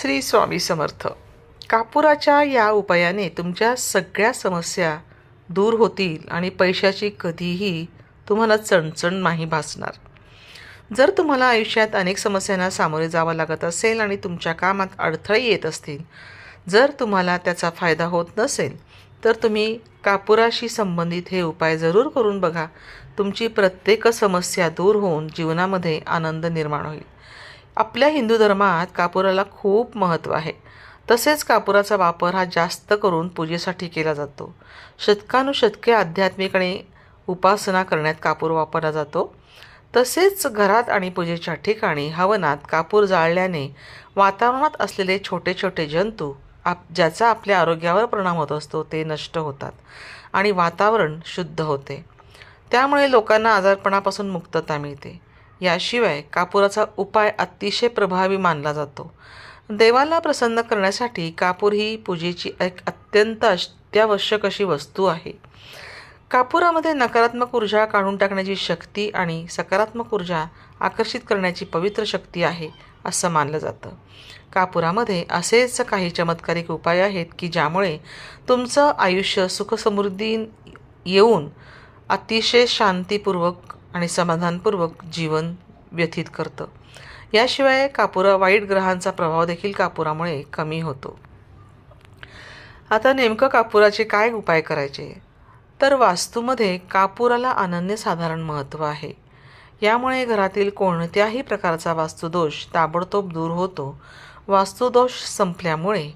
श्री स्वामी समर्थ. कापुराच्या या उपायाने तुमच्या सगळ्या समस्या दूर होतील आणि पैशाची कधीही तुम्हाला चणचण नाही भासणार. जर तुम्हाला आयुष्यात अनेक समस्यांना सामोरे जावं लागत असेल आणि तुमच्या कामात अडथळे येत असतील जर तुम्हाला त्याचा फायदा होत नसेल तर तुम्ही कापुराशी संबंधित हे उपाय जरूर करून बघा. तुमची प्रत्येक समस्या दूर होऊन जीवनामध्ये आनंद निर्माण होईल. आपल्या हिंदू धर्मात कापुराला खूप महत्त्व आहे. तसेच कापुराचा वापर हा जास्त करून पूजेसाठी केला जातो. शतकानुशतके आध्यात्मिक आणि उपासना करण्यात कापूर वापरला जातो. तसेच घरात आणि पूजेच्या ठिकाणी हवनात कापूर जाळल्याने वातावरणात असलेले छोटे छोटे जंतू आप ज्याचा आपल्या आरोग्यावर परिणाम होत असतो ते नष्ट होतात आणि वातावरण शुद्ध होते. त्यामुळे लोकांना आजारपणापासून मुक्तता मिळते. याशिवाय कापुराचा उपाय अतिशय प्रभावी मानला जातो. देवाला प्रसन्न करण्यासाठी कापूर ही पूजेची एक अत्यंत अत्यावश्यक अशी वस्तू आहे. कापुरामध्ये नकारात्मक ऊर्जा काढून टाकण्याची शक्ती आणि सकारात्मक ऊर्जा आकर्षित करण्याची पवित्र शक्ती आहे असं मानलं जातं. कापुरामध्ये असेच काही चमत्कारिक उपाय आहेत की ज्यामुळे तुमचं आयुष्य सुखसमृद्धी येऊन अतिशय शांतीपूर्वक आणि समाधानपूर्वक जीवन व्यथित करतं. याशिवाय कापुरा वाईट ग्रहांचा प्रभाव देखील कापुरामुळे कमी होतो. आता नेमकं कापुराचे काय उपाय करायचे? तर वास्तूमध्ये कापुराला अनन्यसाधारण महत्त्व आहे. यामुळे घरातील कोणत्याही प्रकारचा वास्तुदोष ताबडतोब दूर होतो. वास्तुदोष संपल्यामुळे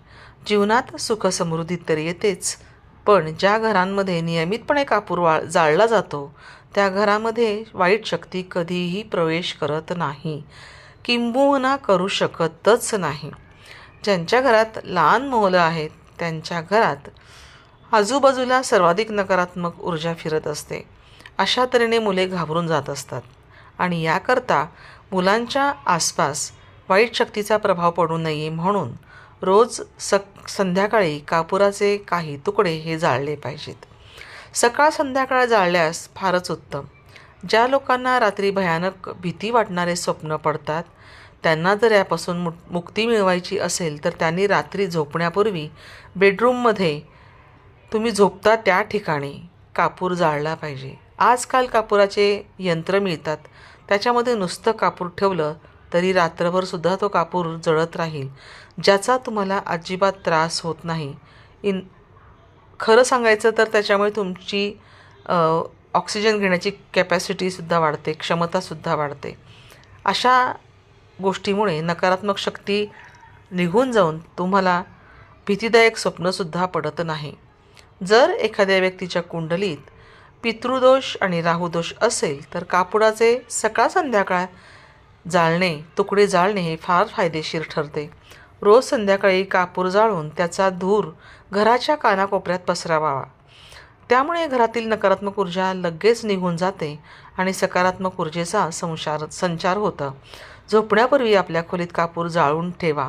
जीवनात सुखसमृद्धी तर येतेच पण ज्या घरांमध्ये नियमितपणे कापूर वा जाळला जातो त्या घरामध्ये वाईट शक्ती कधीही प्रवेश करत नाही. किंबहुना करू शकतच नाही. ज्यांच्या घरात लहान मोहलं आहेत त्यांच्या घरात आजूबाजूला सर्वाधिक नकारात्मक ऊर्जा फिरत असते. अशा तऱ्हेने मुले घाबरून जात असतात. आणि याकरता मुलांच्या आसपास वाईट शक्तीचा प्रभाव पडू नये म्हणून रोज सक संध्याकाळी कापुराचे काही तुकडे हे जाळले पाहिजेत. सकाळ संध्याकाळ जाळल्यास फारच उत्तम. ज्या लोकांना रात्री भयानक भीती वाटणारे स्वप्न पडतात त्यांना जर यापासून मु मुक्ती मिळवायची असेल तर त्यांनी रात्री झोपण्यापूर्वी बेडरूममध्ये तुम्ही झोपता त्या ठिकाणी कापूर जाळला पाहिजे. आजकाल कापुराचे यंत्र मिळतात. त्याच्यामध्ये नुसतं कापूर ठेवलं तरी रात्रभरसुद्धा तो कापूर जळत राहील ज्याचा तुम्हाला अजिबात त्रास होत नाही. इन खरं सांगायचं तर त्याच्यामुळे तुमची ऑक्सिजन घेण्याची कॅपॅसिटीसुद्धा वाढते क्षमतासुद्धा वाढते. अशा गोष्टीमुळे नकारात्मक शक्ती निघून जाऊन तुम्हाला भीतीदायक स्वप्नसुद्धा पडत नाही. जर एखाद्या व्यक्तीच्या कुंडलीत पितृदोष आणि राहुदोष असेल तर कापुडाचे सकाळ संध्याकाळ जाळणे तुकडे जाळणे हे फार फायदेशीर ठरते. रोज संध्याकाळी कापूर जाळून त्याचा धूर घराच्या कानाकोपऱ्यात पसरावा त्यामुळे घरातील नकारात्मक ऊर्जा लगेच निघून जाते आणि सकारात्मक ऊर्जेचा संचार संचार होतं. झोपण्यापूर्वी आपल्या खोलीत कापूर जाळून ठेवा.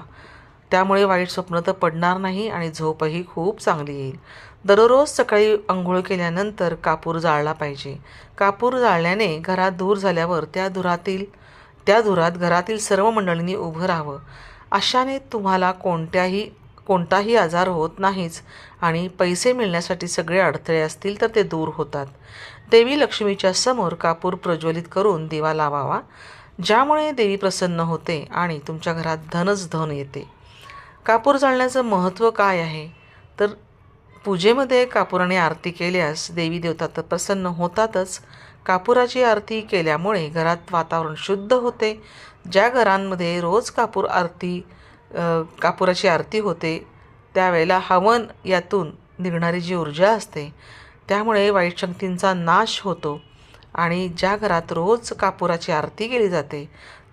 त्यामुळे वाईट स्वप्न तर पडणार नाही आणि झोपही खूप चांगली येईल. दररोज सकाळी आंघोळ केल्यानंतर कापूर जाळला पाहिजे. कापूर जाळल्याने घरात धूर झाल्यावर त्या धुरातील त्या धुरात घरातील सर्व मंडळींनी उभं राहावं. अशाने तुम्हाला कोणत्याही कोणताही आजार होत नाहीच आणि पैसे मिळण्यासाठी सगळे अडथळे असतील तर ते दूर होतात. देवी लक्ष्मीच्या समोर कापूर प्रज्वलित करून दिवा लावावा ज्यामुळे देवी प्रसन्न होते आणि तुमच्या घरात धनच धन येते. कापूर जाळण्याचं महत्त्व काय आहे? तर पूजेमध्ये कापूराने आरती केल्यास देवी देवता तर प्रसन्न होतातच कापुराची आरती केल्यामुळे घरात वातावरण शुद्ध होते. ज्या घरांमध्ये रोज कापूर आरती कापुराची आरती होते त्यावेळेला हवन यातून निघणारी जी ऊर्जा असते त्यामुळे वाईट शक्तींचा नाश होतो. आणि ज्या घरात रोज कापुराची आरती केली जाते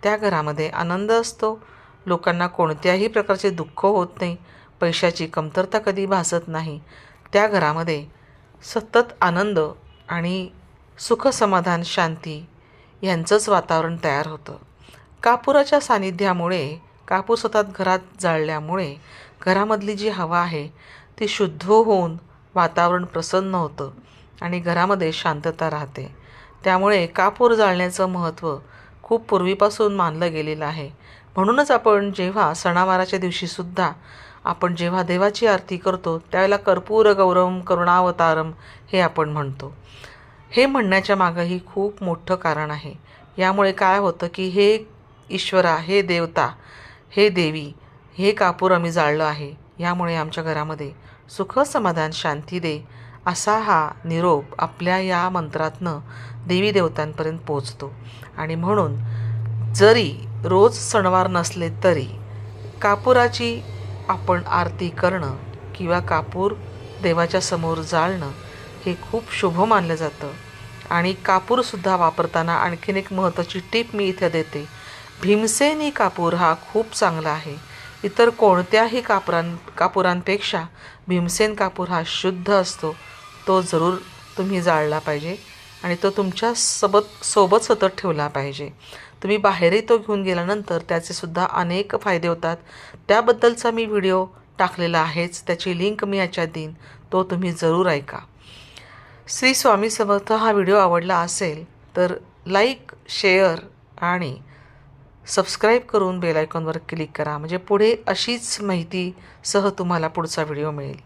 त्या घरामध्ये आनंद असतो. लोकांना कोणत्याही प्रकारचे दुःख होत नाही पैशाची कमतरता कधी भासत नाही. त्या घरामध्ये सतत आनंद आणि सुख समाधान शांती यांचंच वातावरण तयार होतं. कापुराच्या सानिध्यामुळे कापूर सतत घरात जाळल्यामुळे घरामधली जी हवा आहे ती शुद्ध होऊन वातावरण प्रसन्न होतं आणि घरामध्ये शांतता राहते. त्यामुळे कापूर जाळण्याचं महत्त्व खूप पूर्वीपासून मानलं गेलेलं आहे. म्हणूनच आपण जेव्हा सणावाराच्या दिवशीसुद्धा आपण जेव्हा देवाची आरती करतो त्यावेळेला कर्पूर गौरम करुणावतारम हे आपण म्हणतो. हे म्हणण्याच्या मागंही खूप मोठं कारण आहे. यामुळे काय होतं की हे ईश्वरा हे देवता हे देवी हे कापूर आम्ही जाळलं आहे. यामुळे आमच्या घरामध्ये सुख समाधान शांती दे असा हा निरोप आपल्या या मंत्रातनं देवी देवतांपर्यंत पोचतो आणि म्हणून जरी रोज सणवार नसले तरी कापुराची आपण आरती करणं किंवा कापूर देवाच्या समोर जाळणं हे खूप शुभ मानलं जातं. आणि कापूरसुद्धा वापरताना आणखीन एक महत्त्वाची टीप मी इथे देते. भीमसेनी कापूर हा खूप चांगला आहे. इतर कोणत्याही कापरां कापुरांपेक्षा भीमसेन कापूर हा शुद्ध असतो. तो जरूर तुम्ही जाळला पाहिजे आणि तो तुमच्यासोबत सोबत सतत ठेवला पाहिजे. तुम्ही बाहेरही तो घेऊन गेल्यानंतर त्याचेसुद्धा अनेक फायदे होतात. त्याबद्दलचा मी व्हिडिओ टाकलेला आहेच. त्याची लिंक मी याच्यात देईन. तो तुम्ही जरूर ऐका. श्री स्वामी समर्थ हा व्हिडिओ आवडला असेल तर लाईक शेअर आणि सबस्क्राईब करून बेल आयकॉनवर क्लिक करा. म्हणजे पुढे अशीच माहितीसह तुम्हाला पुढचा व्हिडिओ मिळेल.